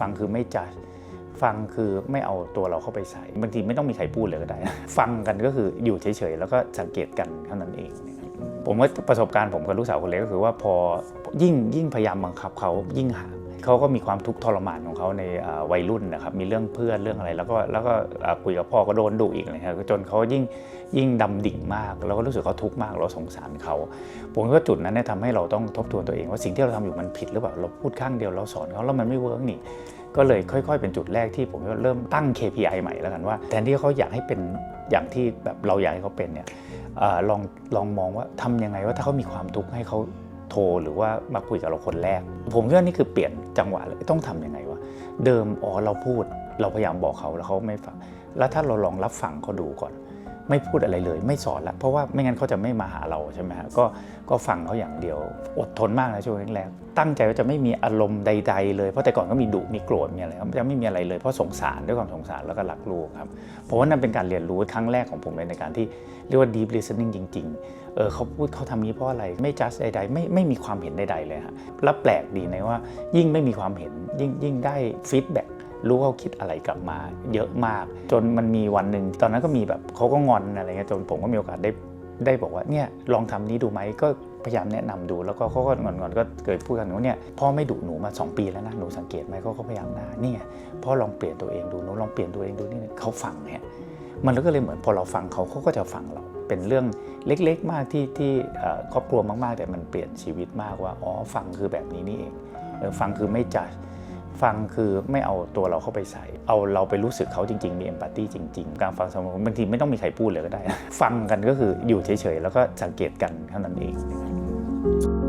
ฟังคือไม่จัดฟังคือไม่เอาตัวเราเข้าไปใส่บางทีไม่ต้องมีใครพูดเลยก็ได้ ฟังกันก็คืออยู่เฉยๆ แล้วก็สังเกตกันเท่านั้นเองนะครับ ผมว่าประสบการณ์ผมกับลูกสาวคนเล็กก็คือว่าพอยิ่งยิ่งพยายามบังคับเขายิ่งห่างเขาก็มีความทุกข์ทรมานของเขาในวัยรุ่นนะครับมีเรื่องเพื่อนเรื่องอะไร แล้วก็แล้วก็คุยกับพ่อก็โดนดุอีกอะครับจนเขายิ่งยิ่งดำดิ่งมากแล้วก็รู้สึกเขาทุกข์มาก เราสงสารเขาผมว่าจุดนั้นเนี่ยทำให้เราต้องทบทวนตัวเอง ว่าสิ่งที่เราทำอยู่มันผิดหรือเปล่าเราพูดข้างเดียวเราสอนเขาแล้วมันไม่เวิร์กนี่ ก็เลยค่อย ๆ เป็นจุดแรกที่ผมก็เริ่มตั้ง KPI ใหม่แล้วกันว่าแทนที่เขาอยากให้เป็นอย่างที่แบบเราอยากให้เขาเป็นเนี่ยอลองลองมองว่าทำยังไงว่าถ้าเขามีความทุกข์ให้เขาโทรหรือว่ามาคุยกับเราคนแรก ผมคิดว่านี่คือเปลี่ยนจังหวะเลยต้องทำยังไงวะเดิมอ๋อเราพูด เราพยายามบอกเขาแล้วเขาไม่ฟัง แล้วถ้าเราลองรับฟังเขาดูก่อน ไม่พูดอะไรเลย ไม่สอนละเพราะว่าไม่งั้นเขาจะไม่มาหาเราใช่ไหมฮะก็ก็ฟังเขาอย่างเดียว อดทนมากนะช่วงแรกๆตั้งใจว่าจะไม่มีอารมณ์ใด ๆ เลยเพราะแต่ก่อนก็มีดุมีโกรธมีอะไรจะไม่มีอะไรเลยเพราะสงสารด้วยความสงสารแล้วก็รักลูกครับเพราะว่านั่นเป็นการเรียนรู้ครั้งแรกของผมเลยในการที่เรียกว่า deep listening จริง ๆ เออเขาพูดเขาทำนี้เพราะอะไรไม่ just ใดๆไม่ไม่มีความเห็นใดๆเลยฮะแล้วแปลกดีนะว่ายิ่งไม่มีความเห็นยิ่งยิ่งได้ฟีดแบ็ก รู้เขาคิดอะไรกลับมา เยอะมาก จนมันมีวันหนึ่งตอนนั้นก็มีแบบเขาก็งอนอะไรเงี้ยจนผมก็มีโอกาสได้ได้บอกว่าเนี่ยลองทำนี้ดูไหมก็พยายามแนะนำดูแล้วก็เขาก็งอนๆก็เกิดพูดกันว่าเนี่ยพ่อไม่ดุหนูมา 2 ปีแล้วนะหนูสังเกตไหมเขาก็พยายามหน้าเนี่ยพ่อลองเปลี่ยนตัวเองดูหนูลองเปลี่ยนตัวเองดูนี่เขาฟังเนี่ยมันก็เลยเหมือนพอเราฟังเขาเขาก็จะฟังเราเป็นเรื่องเล็กๆ มากที่ที่ครอบครัวมากๆ แต่มันเปลี่ยนชีวิตมากว่าอ๋อฟังคือแบบนี้นี่เองฟังคือไม่จัด ฟังคือไม่เอาตัวเราเข้าไปใส่ เอาเราไปรู้สึกเขาจริง ๆ มีเอมพัตตีจริง ๆ การฟังสมองบางทีไม่ต้องมีใครพูดเลยก็ได้ ฟังกันก็คืออยู่เฉยๆ แล้วก็สังเกตกันเท่านั้นเอง